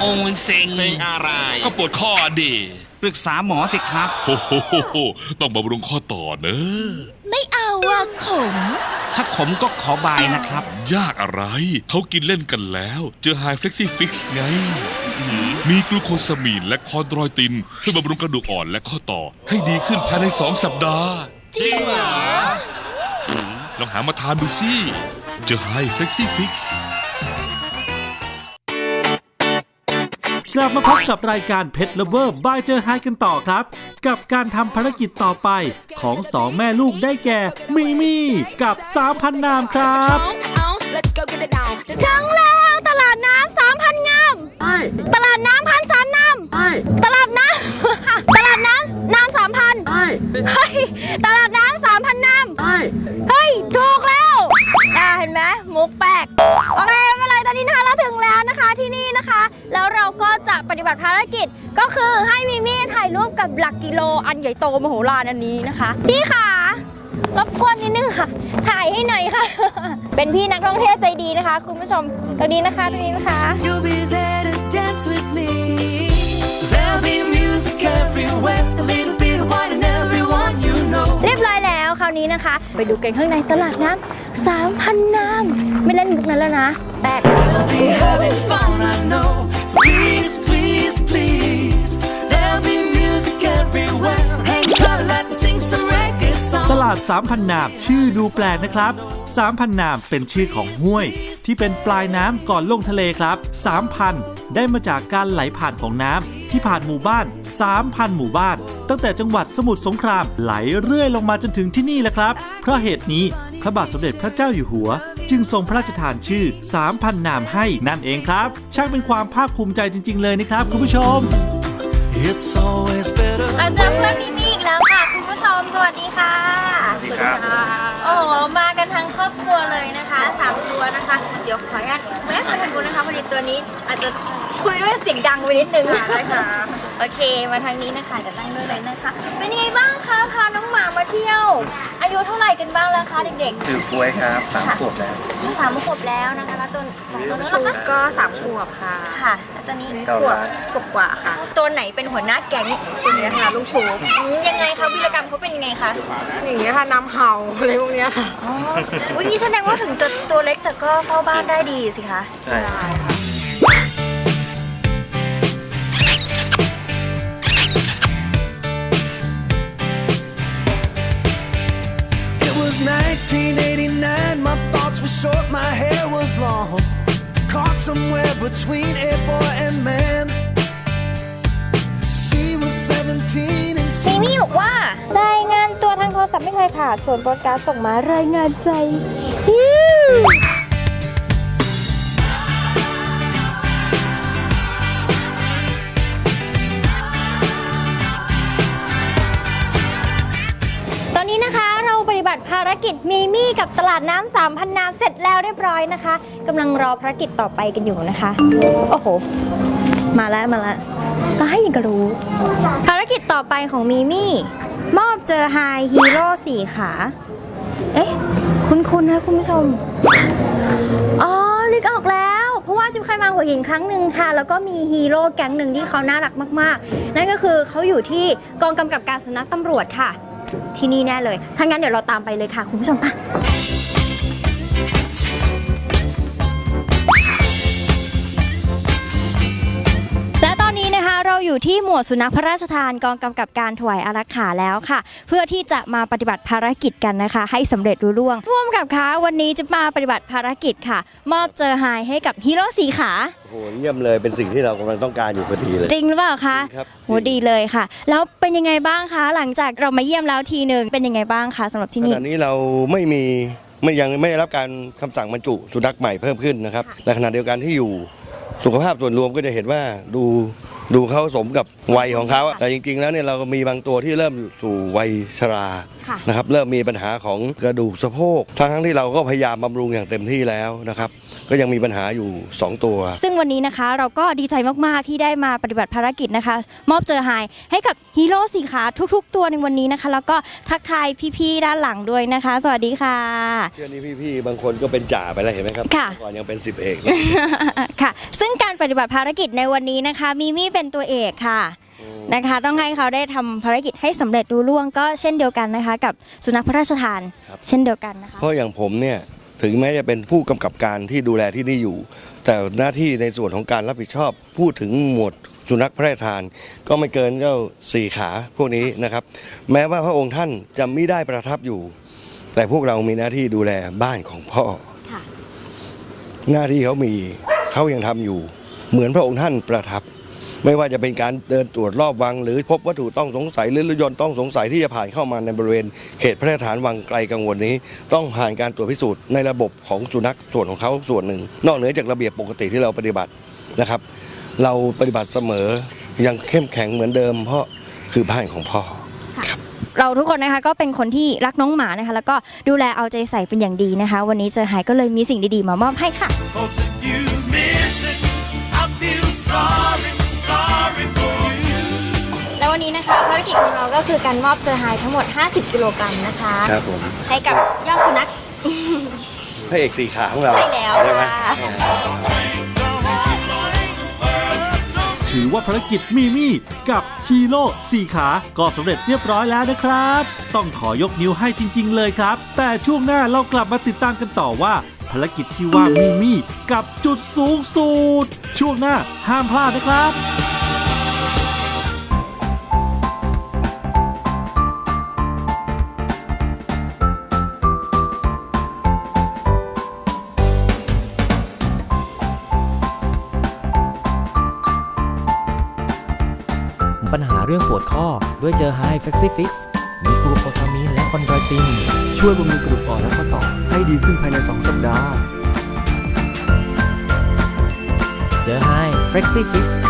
โอ้ยเซ็งเซ็งอะไร ก็ปวดข้อดิปรึกษาหมอสิครับโอ้โหโหโหต้องบำรุงข้อต่อเนอะไม่เอาอะขม ถ้าขมก็ขอบายนะครับ ยากอะไร เขากินเล่นกันแล้ว เจอไฮเฟล็กซี่ฟิกซ์ไง มีกลูโคซามีนและคอนโดรอยตินช่วยบำรุงกระดูกอ่อนและข้อต่อ ให้ดีขึ้นภายในสองสัปดาห์ จริงเหรอ ลองหามาทานดูสิ เจอไฮเฟล็กซี่ฟิกซ์ กลับมาพบกับรายการเพ t ร Lover by เจอไฮกันต่อครับ กับการทำภารกิจต่อไปของสองแม่ลูกได้แก่ มิมี่กับสามพันนามครับ Let's go get it down ถึงแล้วตลาดน้ำสามพันงามตลาดน้ำพันสามน้ำตลาดน้ำตลาดน้ำน้ำสามพันเฮ้ยตลาดน้ำสามพันน้ำเฮ้ยถูกแล้วอ่าเห็นไหมมุกแปลกโอเคไม่เป็นไรตอนนี้นะคะเราถึงแล้วนะคะที่นี่นะคะ แล้วเราก็จะปฏิบัติภารกิจก็คือให้มิมี่ถ่ายรูปกับหลักกิโลอันใหญ่โตมโหฬารอันนี้นะคะพี่ค่ะรบกวนนิดนึงค่ะ ถ่ายให้หน่อยค่ะ เป็นพี่นักท่องเที่ยวใจดีนะคะ คุณผู้ชมตรงนี้นะคะตรงนี้นะคะ You'll be there to dance with me. There'll be music everywhere, a little าวนี้นะคะ ไปดูกันข้างในตลาดน้ำสามพันน้ำไม่เล่นมุกนั้นแล้วนะแปลก We'll be having fun, I know. So please, please, please. There'll be music everywhere. Hang out, let's sing some reggae ต songs. ลาดสามพันนามชื่อดูแปลกนะครับสามพันนามเป็นชื่อของห้วย ที่เป็นปลายน้ำก่อนลงทะเลครับสามพันได้มาจากการไหลผ่านของน้ำ ที่ผ่านหมู่บ้านสามพันหมู่บ้าน ตั้งแต่จังหวัดสมุทรสงครามไหลเรื่อยลงมาจนถึงที่นี่แหละครับ เพราะเหตุนี้พระบาทสมเด็จพระเจ้าอยู่หัว จึงทรงพระราชทานชื่อสามพันนามให้นั่นเองครับ ช่างเป็นความภาคภูมิใจจริง ๆ เลยนะครับคุณผู้ชม It's always better. เราเจอเพื่อนมิมี่อีกแล้วค่ะ คุณผู้ชม สวัสดีค่ะ สวัสดีครับ โอ้โหมา กันทั้งครอบครัวเลยนะคะสามตัวนะคะ เดี๋ยวขออนุญาตแวะมาทางนู้นนะคะพอดีตัวนี้อาจจะคุยด้วยเสียงดังไปนิดนึงค่ะได้ค่ะโอเค มาทางนี้นะคะเดี๋ยวนั่งด้วยเลยนะคะ เป็นยังไงบ้างคะพาน้องหมามาเที่ยว อายุเท่าไหร่กันบ้างแล้วคะเด็กถือกล้วยครับสามขวบแล้วๆสามขวบแล้วนะคะแล้วตัวของตัวนู้นชูล่ะคะก็สามขวบค่ะ ค่ะแล้ว ตัวนี้เก้าขวบล้านขวบกว่าค่ะ ตัวไหนเป็นหัวหน้าแก๊งตัวเนี้ยค่ะลูกชูอืมยังไงคะวิรกรรมเขาเป็นยังไงคะอย่างเงี้ยค่ะน้ำเห่าอะไรพวกเนี้ยค่ะอ๋อวันนี้แสดงว่าถึงจะตัวเล็กแต่ก็เฝ้าบ้านได้ดีสิคะใช่ It was 1989, my thoughts were short, my hair was long. Caught somewhere between a boy and man. She was 17 and มีมี่บอกว่ารายงานตัวทางโทรศัพท์ไม่เคยขาดส่วนโปสการ์ดส่งมา รายงานใจฮิ้ว กิจมีมี่กับตลาดน้ำสามพันน้ำเสร็จแล้วเรียบร้อยนะคะกำลังรอภารกิจต่อไปกันอยู่นะคะ โอ้โห มาแล้วมาแล้วก็ให้ยังก็รู้ ภารกิจต่อไปของมีมี่ มอบเจอไฮฮีโร่สี่ขา เอ๊ะ คุณคุณนะคุณผู้ชม อ๋อนึกออกแล้ว เพราะว่าจิ๊บเคยมาหัวหินครั้งหนึ่งค่ะ แล้วก็มีฮีโร่แก๊งหนึ่งที่เขาน่ารักมาก ๆ นั่นก็คือเขาอยู่ที่กองกำกับการสุนัขตำรวจค่ะ ที่นี่แน่เลย ถ้างั้นเดี๋ยวเราตามไปเลยค่ะ คุณผู้ชมไป อยู่ที่หมวดสุนัขพระราชทานกองกำกับการถวายอารักขาแล้วค่ะ เพื่อที่จะมาปฏิบัติภารกิจกันนะคะ ให้สำเร็จรุ่ร่วงร่วมกับคะวันนี้จะมาปฏิบัติภารกิจค่ะ มอบเจอไฮให้กับฮีโร่สีขา โอ้โหเยี่ยมเลยเป็นสิ่งที่เรากำลังต้องการอยู่พอดีเลย จริงหรือเปล่าคะจริงครับ โหดีเลยค่ะ แล้วเป็นยังไงบ้างคะ หลังจากเรามาเยี่ยมแล้วทีหนึ่งเป็นยังไงบ้างคะสำหรับที่ขนี่ ณะนี้เราไม่มีไม่ยังไม่ได้รับการคำสั่งบรรจุสุนัขใหม่เพิ่มขึ้นนะครับในขณะเดียวกันที่อยู่สุขภาพส่วนรวมก็จะเห็นว่าดู ดูเขาสมกับวัยของเขาอะแต่จริงๆแล้วเนี่ยเราก็มีบางตัวที่เริ่มอยู่สู่วัยชราค่ะนะครับเริ่มมีปัญหาของกระดูกสะโพกทั้งๆที่เราก็พยายามบำรุงอย่างเต็มที่แล้วนะครับ ก็ยังมีปัญหาอยู่ 2 ตัว ซึ่งวันนี้นะคะเราก็ดีใจมากๆที่ได้มาปฏิบัติภารกิจนะคะ มอบเจอไฮให้กับฮีโร่สีขาทุก ๆ ตัวในวันนี้นะคะ แล้วก็ทักทายพี่ๆด้านหลังด้วยนะคะ สวัสดีค่ะเพื่อนนี้พี่ๆบางคนก็เป็นจ่าไปแล้วเห็นไหมครับค่ะ ก่อนยังเป็นสิบเอกค่ะ ซึ่งการปฏิบัติภารกิจในวันนี้นะคะ มีมี่เป็นตัวเอกค่ะนะคะ ต้องให้เขาได้ทำภารกิจให้สำเร็จรุ่ล่วงก็เช่นเดียวกันนะคะ กับสุนัขพระราชทานครับเช่นเดียวกันนะคะ เพราะอย่างผมเนี่ยถึงแม้จะเป็นผู้กำกับการที่ดูแลที่นี่อยู่ แต่หน้าที่ในส่วนของการรับผิดชอบ พูดถึงหมวดสุนัขพระราชทาน ก็ไม่เกินเจ้าสี่ขาพวกนี้นะครับ แม้ว่าพระองค์ท่านจะไม่ได้ประทับอยู่ แต่พวกเรามีหน้าที่ดูแลบ้านของพ่อ ค่ะ หน้าที่เขามีเขายังทำอยู่ เหมือนพระองค์ท่านประทับ ไม่ว่าจะเป็นการเดินตรวจรอบวัง หรือพบวัตถุต้องสงสัยหรือรถยนต์ต้องสงสัยที่จะผ่านเข้ามาในบริเวณเขตพระราชฐานวังไกลกังวลนี้ ต้องผ่านการตรวจพิสูจน์ในระบบของสุนัขส่วนของเขาส่วนหนึ่ง นอกเหนือจากระเบียบปกติที่เราปฏิบัตินะครับ เราปฏิบัติเสมอยังเข้มแข็งเหมือนเดิม เพราะคือบ้านของพ่อเราทุกคนนะคะก็เป็นคนที่รักน้องหมานะคะ แล้วก็ดูแลเอาใจใส่เป็นอย่างดีนะคะ วันนี้เจอไฮก็เลยมีสิ่งดีๆมามอบให้ค่ะ ของเราก็คือการมอบเจอไฮทั้งหมด 50 กิโลกรัมนะคะ ครับผมให้กับยอดสุนัขพระเอกสี่ขาของเราใช่แล้วใช่ไหมค่ะถือว่าภารกิจมีมี่กับฮีโร่สี่ขาก็สำเร็จเรียบร้อยแล้วนะครับ ต้องขอยกนิ้วให้จริง ๆ เลยครับ แต่ช่วงหน้าเรากลับมาติดตามกันต่อว่า ภารกิจที่ว่ามีมี่กับจุดสูงสุดช่วงหน้าห้ามพลาดนะครับ ปัญหาเรื่องปวดข้อ ด้วยเจอไฮเฟกซี่ฟิกซ์มีกลูโคซามีนและคอนดรติน ช่วยบำรุงกระดูกอ่อนและข้อต่อ ให้ดีขึ้นภายใน 2 สัปดาห์ เจอไฮเฟกซี่ฟิกซ์